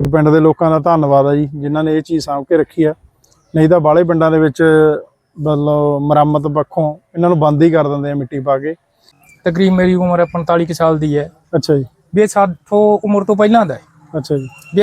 ਪਿੰਡ ਦੇ ਲੋਕਾਂ ਦਾ ਧੰਨਵਾਦ ਆ ਜੀ ਜਿਨ੍ਹਾਂ ਨੇ ਇਹ ਚੀਜ਼ ਸਾਂਭ ਕੇ ਰੱਖੀ ਆ। ਨਹੀਂ ਤਾਂ ਬਾਹਲੇ ਪਿੰਡਾਂ ਦੇ ਵਿੱਚ ਮਤਲਬ ਮੁਰੰਮਤ ਪੱਖੋਂ ਇਹਨਾਂ ਨੂੰ ਬੰਦ ਹੀ ਕਰ ਦਿੰਦੇ ਆ ਮਿੱਟੀ ਪਾ ਕੇ। ਤਕਰੀਬ ਮੇਰੀ ਉਮਰ 45 ਕੁ ਸਾਲ ਦੀ ਹੈ। ਅੱਛਾ ਜੀ। ਵੀ ਇਹ ਸਾਥੋਂ ਉਮਰ ਤੋਂ ਪਹਿਲਾਂ ਦਾ ਹੈ। ਅੱਛਾ ਜੀ। ਵੀ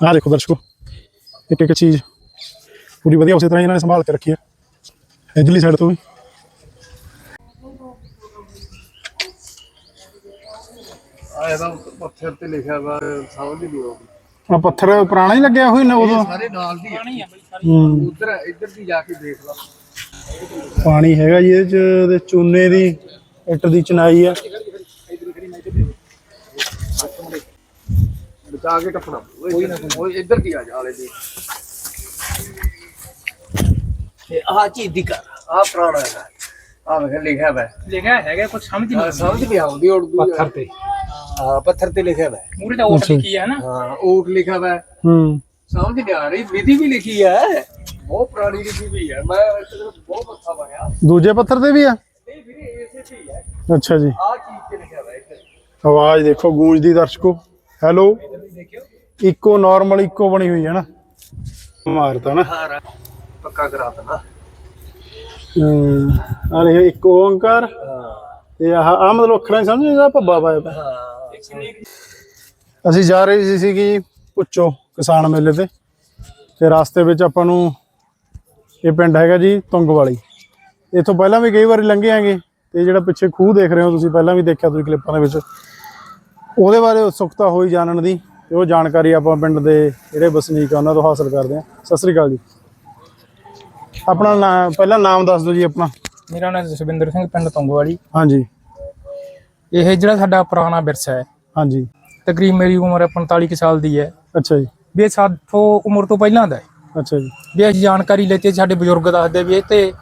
ਆ ਦੇਖੋ ਦਰਸ਼ਕੋ ਇੱਕ ਇੱਕ ਚੀਜ਼ ਪੂਰੀ ਵਧੀਆ ਉਸੇ ਤਰ੍ਹਾਂ ਇਹਨਾਂ ਨੇ ਸੰਭਾਲ ਕੇ ਰੱਖੀ ਹੈ ਇਧਰਲੀ ਸਾਈਡ ਤੋਂ ਵੀ। ਆਇਆ ਤਾਂ ਪੱਥਰ ਤੇ ਲਿਖਿਆ ਵਾ ਸਮਝ ਨਹੀਂ ਆਉਂਦੀ। ਆ ਪੱਥਰ ਪੁਰਾਣਾ ਹੀ ਲੱਗਿਆ ਹੋਇਆ ਨਾ ਉਦੋਂ? ਸਾਰੇ ਨਾਲ ਦੀ ਆ ਹੂੰ। ਉਧਰ ਇੱਧਰ ਦੀ ਜਾ ਕੇ ਦੇਖ ਲਾ। ਪਾਣੀ ਹੈਗਾ ਜੀ ਇਹਦੇ ਚ ਇਹਦੇ ਚੂਨੇ ਦੀ ਇੱਟ ਦੀ ਚਨਾਈ ਆ। ਬਚਾ ਕੇ ਟੱਪਣਾ। ਕੋਈ ਨਾ ਕੋਈ ਇੱਧਰ ਦੀ ਆ ਜਾ ਆਲੇ ਦੀ। ਇਹ ਆਹ ਚੀਜ਼ ਦੀ ਕਰ। ਆ ਪੁਰਾਣਾ ਹੈ ਆ ਵੇਖ ਲਿਖਿਆ ਵਾ। ਲਿਖਿਆ ਹੈਗਾ ਕੁਝ ਸਮਝ ਆਹ ਸਮਝ ਨਹੀਂ ਆਉਂਦੀ ਉਰਦੂ ਪੱਥਰ ਤੇ। ਹਾਂ ਪੱਥਰ ਤੇ ਲਿਖਿਆ ਵਾ। ਮੂਰੇ ਤਾਂ ਓਟ ਲਿਖੀ ਹੈ ਨਾ। ਹਾਂ ਊਟ ਲਿਖਿਆ ਵਾ। ਹੂੰ। ਸਮਝ ਨਹੀਂ ਆ ਰਹੀ ਵਿਧੀ ਵੀ ਲਿਖੀ ਹੈ ਬਹੁਤ ਪੁਰਾਣੀ ਲਿਖੀ ਵੀ ਹੈ ਮੈਂ ਇੱਥੇ ਬਹੁਤ ਮੱਥਾ ਮਾਰਿਆ ਦੂਜੇ ਪੱਥਰ ਤੇ ਵੀ ਆ? ਨਹੀਂ ਵੀਰੇ ਇਸੇ ਤੇ ਹੀ ਹੈ ਅੱਛਾ ਜੀ। ਆ ਚੀਜ਼ ਤੇ ਲਿਖਿਆ ਵਾ ਇੱਧਰ। ਆਵਾਜ਼ ਦੇਖੋ ਗੂੰਜਦੀ ਦਰਸ਼ਕੋ। ਹੈਲੋ। ਇਕੋ ਨਾਰਮਲ ਇਕੋ ਬਣੀ ਹੋਈ ਹੈ ਨਾ। ਮਾਰਤਾ ਨਾ। ਹਾਂ ਪੱਕਾ ਕਰਾ ਦੇਣਾ ਆ ਇਹ ਇੱਕ ਓੰਕਾਰ। ਹਾਂ। ਤੇ ਆਹ ਆ ਮਤਲਬ ਅੱਖਰਾਂ 'ਚ ਸਮਝ ਜਿਹੜਾ ਭੱਬਾ ਪਾਇਆ ਪਿਆ। ਹਾਂ ਅਸੀਂ ਜਾ ਰਹੇ ਸੀ ਸੀਗੀ ਪੁੱਚੋ ਕਿਸਾਨ ਮੇਲੇ ਤੇ। ਤੇ ਰਾਸਤੇ ਵਿੱਚ ਆਪਾਂ ਨੂੰ ਇਹ ਪਿੰਡ ਹੈਗਾ ਜੀ ਤੁੰਗਵਾਲੀ। ਇੱਥੋਂ ਪਹਿਲਾਂ ਵੀ ਕਈ ਵਾਰੀ ਲੰਘੇ ਆਂਗੇ ਤੇ ਜਿਹੜਾ ਪਿੱਛੇ ਖੂਹ ਦੇਖ ਰਹੇ ਹੋ ਤੁਸੀਂ ਪਹਿਲਾਂ ਵੀ ਦੇਖਿਆ ਤੁਸੀਂ ਕਲਿੱਪਾਂ ਦੇ ਵਿੱਚ। ਉਹਦੇ ਬਾਰੇ ਉਤਸੁਕਤਾ ਹੋਈ ਜਾਣਨ ਦੀ। ਤੇ ਉਹ ਜਾਣਕਾਰੀ ਆਪਾਂ ਪਿੰਡ ਦੇ ਜਿਹੜੇ ਵਸਨੀਕ ਆ ਉਹਨਾਂ ਤੋਂ ਹਾਸਲ ਕਰਦੇ ਹਾਂ। ਸਤਿ ਸ੍ਰੀ ਅਕਾਲ ਜੀ। ਆਪਣਾ ਨਾਮ ਪਹਿਲਾਂ ਨਾਮ ਦੱਸ ਦਿਓ ਜੀ ਆਪਣਾ। ਮੇਰਾ ਨਾਮ ਜਸਵਿੰਦਰ ਸਿੰਘ ਪਿੰਡ ਤੁੰਗਵਾਲੀ। ਹਾਂਜੀ। ਇਹ ਜਿਹੜਾ ਸਾਡਾ ਪੁਰਾਣਾ ਵਿਰਸਾ ਹੈ ਹਾਂਜੀ। ਤਕਰੀਬ ਮੇਰੀ ਉਮਰ 45 ਕੁ ਸਾਲ ਦੀ ਹੈ। ਅੱਛਾ ਜੀ। ਵੀ ਇਹ ਸਾਥੋਂ ਉਮਰ ਤੋਂ ਪਹਿਲਾਂ ਦਾ ਹੈ। ਅੱਛਾ ਜੀ। ਵੀ ਅਸੀਂ ਜਾਣਕਾਰੀ ਲੈਤੀ ਸਾਡੇ ਬਜ਼ੁਰਗ ਦੱਸਦੇ ਵੀ ਇਹ ਤੇ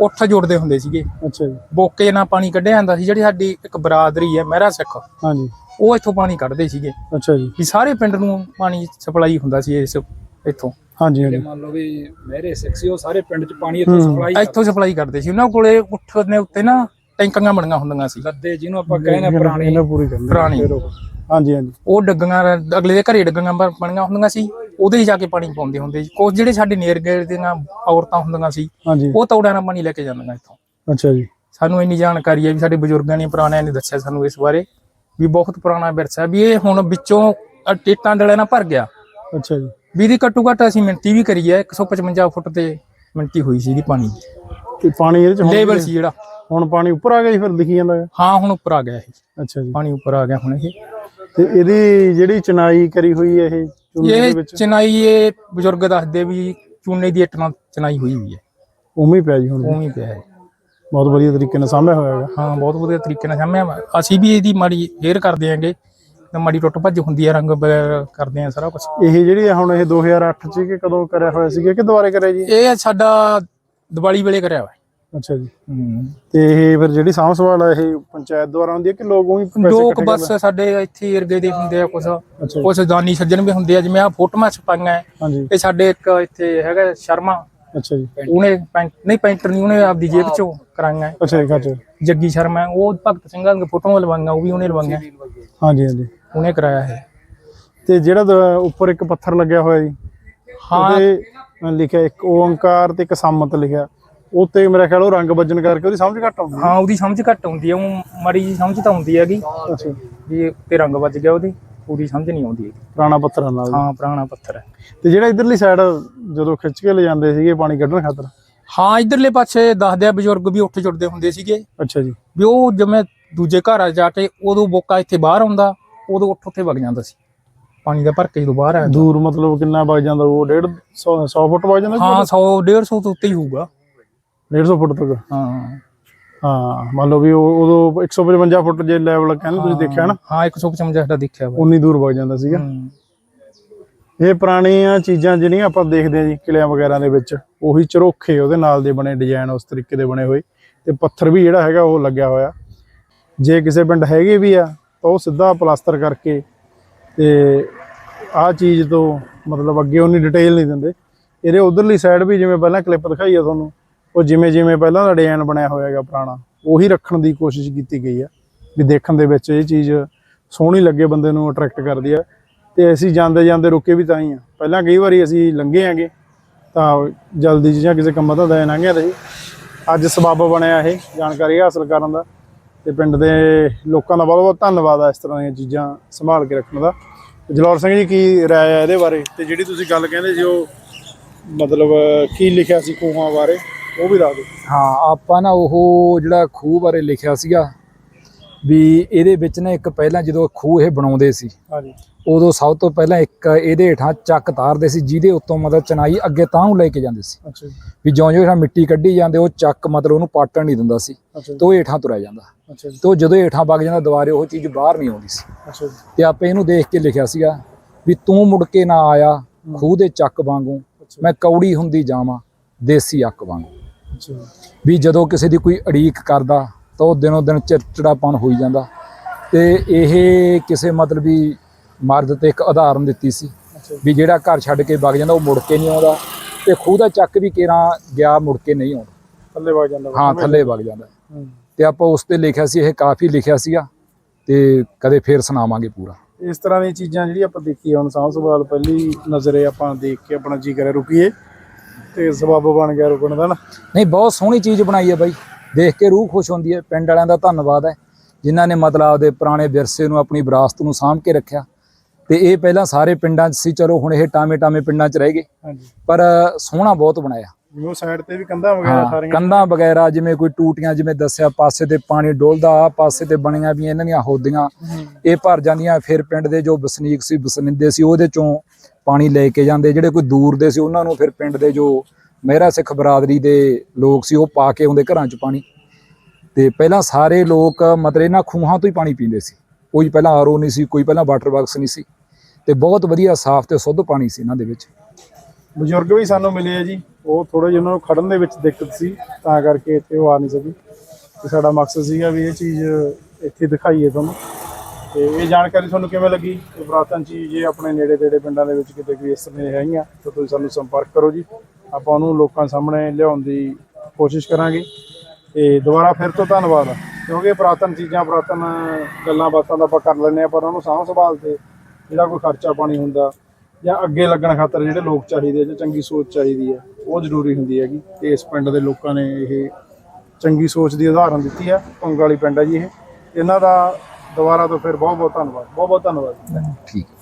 ਉੱਠ ਜੁੜਦੇ ਹੁੰਦੇ ਸੀਗੇ। ਅੱਛਾ ਜੀ। ਬੋਕੇ ਨਾਲ ਪਾਣੀ ਕੱਢਿਆ ਜਾਂਦਾ ਸੀ ਜਿਹੜੀ ਸਾਡੀ ਇੱਕ ਬਰਾਦਰੀ ਹੈ ਮਹਿਰਾ ਸਿੱਖ। ਹਾਂਜੀ। ਉਹ ਇੱਥੋਂ ਪਾਣੀ ਕੱਢਦੇ ਸੀਗੇ। ਅੱਛਾ ਜੀ। ਵੀ ਸਾਰੇ ਪਿੰਡ ਨੂੰ ਪਾਣੀ ਸਪਲਾਈ ਹੁੰਦਾ ਸੀ ਇਸ ਇੱਥੋਂ। ਹਾਂਜੀ ਹਾਂਜੀ। ਮੰਨ ਲਓ ਵੀ ਮਹਿਰੇ ਸਿੱਖ ਸੀ ਉਹ ਸਾਰੇ ਪਿੰਡ ਚ ਪਾਣੀ ਇੱਥੋਂ ਹੂੰ। ਸਪਲਾਈ ਇੱਥੋਂ ਸਪਲਾਈ ਕਰਦੇ ਸੀ। ਉਹਨਾਂ ਕੋਲੇ ਉੱਠ ਦੇ ਉੱਤੇ ਨਾ ਟੈਂਕੀਆਂ ਬਣੀਆਂ ਹੁੰਦੀਆਂ ਸੀ। ਲੱਦੇ ਜਿਹਨੂੰ ਆਪਾਂ ਕਹਿੰਦੇ ਪੁਰਾਣੀ। ਇਹਨਾਂ ਪੂਰੀ ਕਰਨੀ ਪੁਰਾਣੀ। ਹਾਂਜੀ ਹਾਂਜੀ। ਉਹ ਡੱਗੀਆਂ ਅਗਲੇ ਦੇ ਘਰੇ ਡੱਗੀਆਂ ਬ- ਬਣੀਆਂ ਹੁੰਦੀਆਂ ਸੀ। ਉਹਦੇ ਹੀ ਜਾ ਕੇ ਪਾਣੀ ਪਾਉਂਦੇ ਹੁੰਦੇ ਸੀ। ਕੁਝ ਜਿਹੜੇ ਸਾਡੇ ਨੇਰਗੇ ਦੀਆਂ ਔਰਤਾਂ ਹੁੰਦੀਆਂ ਸੀ ਹਾਂਜੀ। ਉਹ ਤੌੜਿਆਂ ਨਾਲ ਪਾਣੀ ਲੈ ਕੇ ਜਾਂਦੀਆਂ ਇੱਥੋਂ। ਅੱਛਾ ਜੀ। ਸਾਨੂੰ ਇੰਨੀ ਜਾਣਕਾਰੀ ਹੈ ਵੀ ਸਾਡੇ ਬਜ਼ੁਰਗਾਂ ਨੇ ਪੁਰਾਣਿਆਂ ਨੇ ਦੱਸਿਆ ਸਾਨੂੰ ਇਸ ਬਾਰੇ। ਵੀ ਬਹੁਤ ਪੁਰਾਣਾ ਵਿਰਸਾ ਵੀ ਇਹ ਹੁਣ ਵਿੱਚੋਂ ਟੇਟਾਂ ਡਲੇ ਨਾਲ ਭਰ ਗਿਆ। ਅੱਛਾ ਜੀ। ਵੀ ਦੀ ਘੱਟੋ ਘੱਟ ਅਸੀਂ ਮਿੰਟੀ ਵੀ ਕਰੀ ਹੈ 155 ਫੁੱਟ ਤੇ ਮਿੰਟੀ ਹੋਈ ਸੀਗੀ ਪਾਣੀ। ਤੇ ਪਾਣੀ ਇਹਦੇ ਚ ਹੁਣ ਲੈਵਲ ਸੀ ਜਿਹੜਾ। ਹੁਣ ਪਾਣੀ ਉੱਪਰ ਆ ਗਿਆ ਜੀ ਫਿਰ ਦਿਖੀ ਜਾਂਦਾ ਹੈ? ਹਾਂ ਹੁਣ ਉੱਪਰ ਆ ਗਿਆ ਇਹ। ਅੱਛਾ ਜੀ। ਪਾਣੀ ਉੱਪਰ ਆ ਗਿਆ ਹੁਣ ਇਹ। ਤੇ ਇਹਦੀ ਜਿਹੜੀ ਚਨਾਈ ਕਰੀ ਹੋਈ ਹੈ ਇਹ ਚੂਨੇ ਦੇ ਇਹ ਵਿੱਚ? ਚਨਾਈ ਇਹ ਬਜ਼ੁਰਗ ਦੱਸਦੇ ਵੀ ਚੂਨੇ ਦੀ ਇੱਟ ਨਾਲ ਚਨਾਈ ਹੋਈ ਹੋਈ ਹੈ। ਉਵੇਂ ਹੀ ਪਿਆ ਜੀ ਹੁਣ। ਉਵੇਂ ਹੀ ਪਿਆ ਹੈ। ਬਹੁਤ ਵਧੀਆ ਤਰੀਕੇ ਨਾਲ ਸਾਂਭਿਆ ਹੋਇਆ ਹੈਗਾ। ਹਾਂ ਬਹੁਤ ਵਧੀਆ ਤਰੀਕੇ ਨਾਲ ਸਾਹਮਣੇ ਵਾ। ਅਸੀਂ ਵੀ ਇਹਦੀ ਮਾੜੀ ਫੇਰ ਕਰਦੇ ਆਂਗੇ। ਤੇ ਮਾੜੀ ਟੁੱਟ ਭੱਜ ਹੁੰਦੀ ਹੈ ਰੰਗ ਵਗੈਰਾ ਕਰਦੇ ਆ ਸਾਰਾ ਕੁਝ ਇਹ ਜਿਹੜੀ ਆ ਹੁਣ ਇਹ 2008 ਚ ਕਿ ਕਦੋਂ ਕਰਿਆ ਹੋਇਆ ਸੀਗਾ ਕਿ ਦੁਬਾਰੇ ਕਰਿਆ ਜੀ? ਇਹ ਸਾਡਾ ਦੀਵਾਲੀ ਵੇਲੇ ਕਰਿਆ ਹੋਇਆ। ਅੱਛਾ ਜੀ। ਤੇ ਇਹ ਫਿਰ ਜਿਹੜੀ ਸਾਂਭ ਸੰਭਾਲ ਆ ਇਹ ਪੰਚਾਇਤ ਦੁਆਰਾ ਹੁੰਦੀ ਹੈ ਕਿ ਲੋਕ ਉਹੀ ਪੈਸੇ ਲੋਕ ਇਕੱਠੇ ਬਸ ਸਾਡੇ ਇੱਥੇ ਇਰਗੇ ਦੇ ਹੁੰਦੇ ਆ ਕੁਝ ਅੱਛਾ ਜੀ। ਕੁਝ ਦਾਨੀ ਸੱਜਣ ਵੀ ਹੁੰਦੇ ਆ। ਜਿਵੇਂ ਆ ਫੋਟੋਆਂ ਛਪਾਈਆਂ। ਹਾਂਜੀ। ਇਹ ਸਾਡੇ ਇੱਕ ਇੱਥੇ ਹੈਗਾ ਸ਼ਰਮਾ। ਅੱਛਾ ਜੀ। ਉਹਨੇ ਪੈਂਟ ਨਹੀਂ ਪੈਂਟਰ ਨਹੀਂ ਉਹਨੇ ਆਪਦੀ ਜੇਬ ਚੋਂ ਕਰਾਈਆਂ। ਅੱਛਾ ਜੀ ਅੱਛਾ ਜੱਗੀ ਸ਼ਰਮਾ ਉਹ ਭਗਤ ਸਿੰਘਾਂ ਦੀਆਂ ਫੋਟੋਆਂ ਲਵਾਈਆਂ ਉਹ ਵੀ ਉਹਨੇ ਲਵਾਈਆਂ। ਹਾਂਜੀ ਹਾਂਜੀ। ਉਹਨੇ ਕਰਾਇਆ ਹੈ ਤੇ ਜਿਹੜਾ ਦ- ਉੱਪਰ ਇੱਕ ਪੱਥਰ ਲੱਗਿਆ ਹੋਇਆ ਜੀ ਹਾਂ। ਉਹਦੇ ਲਿਖਿਆ ਇੱਕ ਓੰਕਾਰ ਤੇ ਇੱਕ ਸੰਮਤ ਲਿਖਿਆ। ਉੱਤੇ ਮੇਰਾ ਖਿਆਲ ਉਹ ਰੰਗ ਵੱਜਣ ਕਰਕੇ ਉਹਦੀ ਸਮਝ ਘੱਟ ਆਉਂਦੀ ਹਾਂ। ਉਹਦੀ ਸਮਝ ਘੱਟ ਆਉਂਦੀ ਹੈ ਉਹ ਮਾੜੀ ਜੀ ਸਮਝ ਤਾਂ ਆਉਂਦੀ ਹੈਗੀ। ਅੱਛਾ। ਵੀ ਤੇ ਰੰਗ ਵੱਜ ਗਿਆ ਉਹਦੀ। ਪੂਰੀ ਸਮਝ ਨਹੀਂ ਆਉਂਦੀ ਇਹਦੀ। ਪੁਰਾਣਾ ਪੱਥਰਾਂ ਨਾਲ ਹਾਂ ਪੁਰਾਣਾ ਪੱਥਰ ਹੈ। ਤੇ ਜਿਹੜਾ ਇਧਰਲੀ ਸਾਈਡ ਜਦੋਂ ਖਿੱਚ ਕੇ ਲੈ ਜਾਂਦੇ ਸੀਗੇ ਪਾਣੀ ਕੱਢਣ ਖਾਤਰ? ਹਾਂ ਇਧਰਲੇ ਪਾਸੇ ਦੱਸਦੇ ਆ ਬਜ਼ੁਰਗ ਵੀ ਉੱਠ ਜੁੜਦੇ ਹੁੰਦੇ ਸੀਗੇ। ਅੱਛਾ ਜੀ। ਵੀ ਉਹ ਜਿਵੇਂ ਦੂਜੇ ਘਰ ਆ ਜਾ ਕੇ ਉਦੋਂ ਬੋਕਾ ਇੱਥੇ ਬਾਹਰ ਆਉਂਦਾ ਉਦੋਂ ਉੱਠ ਉੱਥੇ ਵਗ ਜਾਂਦਾ ਸੀ। ਪਾਣੀ ਦਾ ਭਰ ਕੇ ਜਦੋਂ ਬਾਹਰ ਆਇਆ ਦੂਰ ਮਤਲਬ ਕਿੰਨਾ ਵਗ ਜਾਂਦਾ ਉਹ 150 100 ਫੁੱਟ ਵਗ ਜਾਂਦਾ ਹਾਂ 100 150 ਤੋਂ ਉੱਤੇ ਹੀ ਹੋਊਗਾ। 150 ਫੁੱਟ ਤੱਕ? ਹਾਂ। ਹਾਂ ਮੰਨ ਲਓ ਵੀ ਉਹ ਉਦੋਂ 155 ਫੁੱਟ ਜੇ ਲੈਵਲ ਕਹਿੰਦੇ ਤੁਸੀਂ ਦੇਖਿਆ ਨਾ? ਹਾਂ 155 ਦਾ ਦੇਖਿਆ ਵਾ ਉਨੀ ਦੂਰ ਵਗ ਜਾਂਦਾ ਸੀਗਾ। ਇਹ ਪੁਰਾਣੀਆਂ ਚੀਜ਼ਾਂ ਜਿਹੜੀਆਂ ਆਪਾਂ ਦੇਖਦੇ ਹਾਂ ਜੀ ਕਿਲਿਆਂ ਵਗੈਰਾ ਦੇ ਵਿੱਚ ਉਹੀ ਝਰੋਖੇ ਉਹਦੇ ਨਾਲ ਦੇ ਬਣੇ ਡਿਜ਼ਾਈਨ ਉਸ ਤਰੀਕੇ ਦੇ ਬਣੇ ਹੋਏ। ਤੇ ਪੱਥਰ ਵੀ ਜਿਹੜਾ ਹੈਗਾ ਉਹ ਲੱਗਿਆ ਹੋਇਆ। ਜੇ ਕਿਸੇ ਪਿੰਡ ਹੈਗੇ ਵੀ ਆ ਤਾਂ ਉਹ ਸਿੱਧਾ ਪਲਾਸਟਰ ਕਰਕੇ ਤੇ ਆਹ ਚੀਜ਼ ਤੋਂ ਮਤਲਬ ਅੱਗੇ ਉਨੀ ਡਿਟੇਲ ਨਹੀਂ ਦਿੰਦੇ। ਇਹਦੇ ਉਧਰਲੀ ਸਾਈਡ ਵੀ ਜਿਵੇਂ ਪਹਿਲਾਂ ਕਲਿੱਪ ਦਿਖਾਈ ਆ ਤੁਹਾਨੂੰ ਉਹ ਜਿਵੇਂ ਜਿਵੇਂ ਪਹਿਲਾਂ ਦਾ ਡਿਜ਼ਾਈਨ ਬਣਿਆ ਹੋਇਆ ਹੈਗਾ ਪੁਰਾਣਾ, ਉਹੀ ਰੱਖਣ ਦੀ ਕੋਸ਼ਿਸ਼ ਕੀਤੀ ਗਈ ਆ, ਵੀ ਦੇਖਣ ਦੇ ਵਿੱਚ ਇਹ ਚੀਜ਼ ਸੋਹਣੀ ਲੱਗੇ, ਬੰਦੇ ਨੂੰ ਅਟਰੈਕਟ ਕਰਦੀ ਆ। ਤੇ ਅਸੀਂ ਜਾਂਦੇ ਜਾਂਦੇ ਰੁਕੇ ਵੀ ਤਾਂ ਹੀ ਆ। ਪਹਿਲਾਂ ਕਈ ਵਾਰੀ ਅਸੀਂ ਲੰਘੇ ਆਂਗੇ ਤਾਂ ਜਲਦੀ 'ਚ ਕਿਸੇ ਕੰਮਾਂ ਦਾ ਦੇ ਲੰਘੇ ਰਹੀ ਅੱਜ ਸਬੱਬ ਬਣਿਆ ਇਹ, ਜਾਣਕਾਰੀ ਹਾਸਲ ਕਰਨ ਦਾ। ਤੇ ਪਿੰਡ ਦੇ ਲੋਕਾਂ ਦਾ ਬਹੁਤ ਬਹੁਤ ਧੰਨਵਾਦ ਆ ਇਸ ਤਰ੍ਹਾਂ ਦੀਆਂ ਚੀਜ਼ਾਂ ਸੰਭਾਲ ਕੇ ਰੱਖਣ ਦਾ। ਜਲੌਰ ਸਿੰਘ ਜੀ, ਕੀ ਰਾਏ ਆ ਇਹਦੇ ਬਾਰੇ? ਤੇ ਜਿਹੜੀ ਤੁਸੀਂ ਗੱਲ ਕਹਿੰਦੇ ਸੀ ਉਹ ਮਤਲਬ ਕੀ ਲਿਖਿਆ ਸੀ ਖੂਹਾਂ ਬਾਰੇ? ਉਹ ਵੀ ਦੱਸ ਦਿਓ। ਹਾਂ ਆਪਾਂ ਨਾ ਉਹ ਜਿਹੜਾ ਖੂਹ ਬਾਰੇ ਲਿਖਿਆ ਸੀਗਾ ਵੀ ਇਹਦੇ ਵਿੱਚ ਨਾ ਇੱਕ ਪਹਿਲਾਂ ਜਦੋਂ ਖੂਹ ਇਹ ਬਣਾਉਂਦੇ ਸੀ ਹਾਂਜੀ। ਉਦੋਂ ਸਭ ਤੋਂ ਪਹਿਲਾਂ ਇੱਕ ਇਹਦੇ ਹੇਠਾਂ ਚੱਕ ਤਾਰਦੇ ਸੀ ਜਿਹਦੇ ਉੱਤੋਂ ਮਤਲਬ ਚਨਾਈ ਅੱਗੇ ਤਾਂ ਨੂੰ ਲੈ ਕੇ ਜਾਂਦੇ ਸੀ। ਅੱਛਾ ਵੀ ਜਿਉਂ-ਜਿਉਂ ਹੇਠਾਂ ਮਿੱਟੀ ਕੱਢੀ ਜਾਂਦੇ ਉਹ ਚੱਕ ਮਤਲਬ ਉਹਨੂੰ ਪਾਟਣ ਨਹੀਂ ਦਿੰਦਾ ਸੀ ਤੇ ਉਹ ਹੇਠਾਂ ਤੁਰਿਆ ਜਾਂਦਾ। ਅੱਛਾ ਤੇ ਉਹ ਜਦੋਂ ਹੇਠਾਂ ਵਗ ਜਾਂਦਾ ਦੁਬਾਰੇ ਉਹ ਚੀਜ਼ ਬਾਹਰ ਨਹੀਂ ਆਉਂਦੀ ਸੀ। ਅੱਛਾ ਤੇ ਆਪੇ ਇਹਨੂੰ ਦੇਖ ਕੇ ਲਿਖਿਆ ਸੀਗਾ ਵੀ ਤੂੰ ਮੁੜ ਕੇ ਨਾ ਆਇਆ ਖੂਹ ਦੇ ਚੱਕ ਵਾਂਗੂ ਮੈਂ ਕੌੜੀ ਹੁੰਦੀ ਜਾਵਾਂ ਦੇਸੀ ਅੱਕ ਵਾਂਗੂ। ਵੀ ਜਦੋਂ ਕਿਸੇ ਦੀ ਕੋਈ ਅੜੀਕ ਕਰਦਾ ਤਾਂ ਉਹ ਦਿਨੋਂ ਦਿਨ ਚਿੜਚਿੜਾਪਨ ਹੋਈ ਜਾਂਦਾ। ਤੇ ਇਹ ਕਿਸੇ ਮਤਲਬ ਵੀ ਮਰਦ ਤੇ ਇੱਕ ਉਦਾਹਰਨ ਦਿੱਤੀ ਸੀ ਵੀ ਜਿਹੜਾ ਘਰ ਛੱਡ ਕੇ ਵਗ ਜਾਂਦਾ ਉਹ ਮੁੜ ਕੇ ਨਹੀਂ ਆਉਂਦਾ ਤੇ ਖੂਹ ਦਾ ਚੱਕ ਵੀ ਕੇਰਾ ਗਿਆ ਮੁੜ ਕੇ ਨਹੀਂ ਆਉਂਦਾ। ਥੱਲੇ ਵਗ ਜਾਂਦਾ। ਹਾਂ ਥੱਲੇ ਵਗ ਜਾਂਦਾ। ਤੇ ਆਪਾਂ ਉਸ ਤੇ ਲਿਖਿਆ ਸੀ ਇਹ ਕਾਫੀ ਲਿਖਿਆ ਸੀਗਾ ਤੇ ਕਦੇ ਫੇਰ ਸੁਣਾਵਾਂਗੇ ਪੂਰਾ। ਇਸ ਤਰ੍ਹਾਂ ਦੀਆਂ ਚੀਜ਼ਾਂ ਜਿਹੜੀ ਆਪਾਂ ਦੇਖੀ ਹੁਣ ਸਾਂਭ ਸੰਭਾਲ ਪਹਿਲੀ ਨਜ਼ਰੇ ਆਪਾਂ ਦੇਖ ਕੇ ਆਪਣਾ ਜੀ ਕਰੇ ਰੁਕੀਏ। ਤੇ ਸਬੱਬ ਬਣ ਗਿਆ ਰੁਕਣ ਦਾ ਨਾ। ਨਹੀਂ ਬਹੁਤ ਸੋਹਣੀ ਚੀਜ਼ ਬਣਾਈ ਹੈ ਬਾਈ। ਦੇਖ ਕੇ ਰੂਹ ਖੁਸ਼ ਹੁੰਦੀ ਹੈ। ਪਿੰਡ ਵਾਲਿਆਂ ਦਾ ਧੰਨਵਾਦ ਹੈ। ਜਿਨ੍ਹਾਂ ਨੇ ਮਤਲਬ ਆਪਦੇ ਪੁਰਾਣੇ ਵਿਰਸੇ ਨੂੰ ਆਪਣੀ ਵਿਰਾਸਤ ਨੂੰ ਸਾਂਭ ਕੇ ਰੱਖਿਆ। ਤੇ ਇਹ ਪਹਿਲਾਂ ਸਾਰੇ ਪਿੰਡਾਂ 'ਚ ਸੀ। ਚਲੋ ਹੁਣ ਇਹ ਟਾਵੇਂ ਟਾਵੇਂ ਪਿੰਡਾਂ 'ਚ ਰਹਿ ਗਏ। ਹਾਂਜੀ। ਪਰ ਸੋਹਣਾ ਬਹੁਤ ਬਣਾਇਆ। ਜਿਵੇਂ ਉਹ ਸਾਈਡ ਤੇ ਵੀ ਕੰਧਾਂ ਵਗੈਰਾ ਸਾਰੀਆਂ। ਕੰਧਾਂ ਵਗੈਰਾ ਜਿਵੇਂ ਕੋਈ ਟੂਟੀਆਂ ਜਿਵੇਂ ਦੱਸਿਆ ਪਾਸੇ ਤੇ ਪਾਣੀ ਡੋਲਦਾ ਆ ਪਾਸੇ ਤੇ ਬਣੀਆਂ ਵੀ ਇਹਨਾਂ ਦੀਆਂ ਹੋਦੀਆਂ। ਇਹ ਭਰ ਜਾਂਦੀਆਂ। ਫਿਰ ਪਿੰਡ ਦੇ ਜੋ ਵਸਨੀਕ ਸੀ ਵਸਨਿੰਦੇ ਸੀ ਉਹਦੇ ਚੋਂ ਪਾਣੀ ਲੈ ਕੇ ਜਾਂਦੇ, ਜਿਹੜੇ ਕੋਈ ਦੂਰ ਦੇ ਸੀ ਉਹਨਾਂ ਨੂੰ ਫਿਰ ਪਿੰਡ ਦੇ ਜੋ ਮਹਿਰਾ ਸਿੱਖ ਬਰਾਦਰੀ ਦੇ ਲੋਕ ਸੀ ਉਹ ਪਾ ਕੇ ਆਉਂਦੇ ਘਰਾਂ 'ਚ ਪਾਣੀ। ਤੇ ਪਹਿਲਾਂ ਸਾਰੇ ਲੋਕ ਮਤਲਬ ਇਹਨਾਂ ਖੂਹਾਂ ਤੋਂ ਹੀ ਪਾਣੀ ਪੀਂਦੇ ਸੀ। ਕੋਈ ਪਹਿਲਾਂ ਆਰਓ ਨਹੀਂ ਸੀ, ਕੋਈ ਪਹਿਲਾਂ ਵਾਟਰ ਬਾਕਸ ਨਹੀਂ ਸੀ। ਤੇ ਬਹੁਤ ਵਧੀਆ ਸਾਫ਼ ਤੇ ਸ਼ੁੱਧ ਪਾਣੀ ਸੀ ਇਹਨਾਂ ਦੇ ਵਿੱਚ। ਬਜ਼ੁਰਗ ਵੀ ਸਾਨੂੰ ਮਿਲੇ ਆ ਜੀ। ਉਹ ਥੋੜੇ ਜਿਹਾ ਉਹਨਾਂ ਨੂੰ ਖੜਨ ਦੇ ਵਿੱਚ ਦਿੱਕਤ ਸੀ, ਤਾਂ ਕਰਕੇ ਇੱਥੇ ਉਹ ਆ ਨਹੀਂ ਸਕੀ। ਤੇ ਸਾਡਾ ਮਕਸਦ ਸੀਗਾ ਵੀ ਇਹ ਚੀਜ਼ ਇੱਥੇ ਦਿਖਾਈਏ ਤੁਹਾਨੂੰ। ਤੇ ਇਹ ਜਾਣਕਾਰੀ ਤੁਹਾਨੂੰ ਕਿਵੇਂ ਲੱਗੀ? ਇਹ ਪੁਰਾਤਨ ਚੀਜ਼ ਜੇ ਆਪਣੇ ਨੇੜੇ ਤੇੜੇ ਪਿੰਡਾਂ ਦੇ ਵਿੱਚ ਕਿਤੇ ਕੋਈ ਇਸ ਤਰ੍ਹਾਂ ਦੀਆਂ ਹੈਗੀਆਂ, ਤਾਂ ਤੁਸੀਂ ਸਾਨੂੰ ਸੰਪਰਕ ਕਰੋ ਜੀ। ਆਪਾਂ ਉਹਨੂੰ ਲੋਕਾਂ ਸਾਹਮਣੇ ਲਿਆਉਣ ਦੀ ਕੋਸ਼ਿਸ਼ ਕਰਾਂਗੇ। ਤੇ ਦੁਬਾਰਾ ਫਿਰ ਤੋਂ ਧੰਨਵਾਦ। ਕਿਉਂਕਿ ਪੁਰਾਤਨ ਚੀਜ਼ਾਂ, ਪੁਰਾਤਨ ਗੱਲਾਂ ਬਾਤਾਂ ਦਾ ਆਪਾਂ ਕਰ ਲੈਂਦੇ ਆ ਪਰ ਉਹਨੂੰ ਸਾਂਭ ਸੰਭਾਲ ਤੇ ਜਿਹੜਾ ਕੋਈ ਖਰਚਾ ਪਾਣੀ ਹੁੰਦਾ ਜਾਂ ਅੱਗੇ ਲੱਗਣ ਖਾਤਰ ਜਿਹੜੇ ਲੋਕ ਚਾਹੀਦੇ ਜਾਂ ਚੰਗੀ ਸੋਚ ਚਾਹੀਦੀ ਹੈ ਉਹ ਜ਼ਰੂਰੀ ਹੁੰਦੀ ਹੈਗੀ। ਤੇ ਇਸ ਪਿੰਡ ਦੇ ਲੋਕਾਂ ਨੇ ਇਹ ਚੰਗੀ ਸੋਚ ਦੀ ਉਦਾਹਰਨ ਦਿੱਤੀ ਆ। ਭੰਗ ਵਾਲੀ ਪਿੰਡ ਹੈ ਜੀ ਇਹ। ਇਹਨਾਂ ਦਾ ਦੁਬਾਰਾ ਤੋਂ ਫਿਰ ਬਹੁਤ ਬਹੁਤ ਧੰਨਵਾਦ ਬਹੁਤ ਬਹੁਤ ਧੰਨਵਾਦ। ਠੀਕ ਹੈ।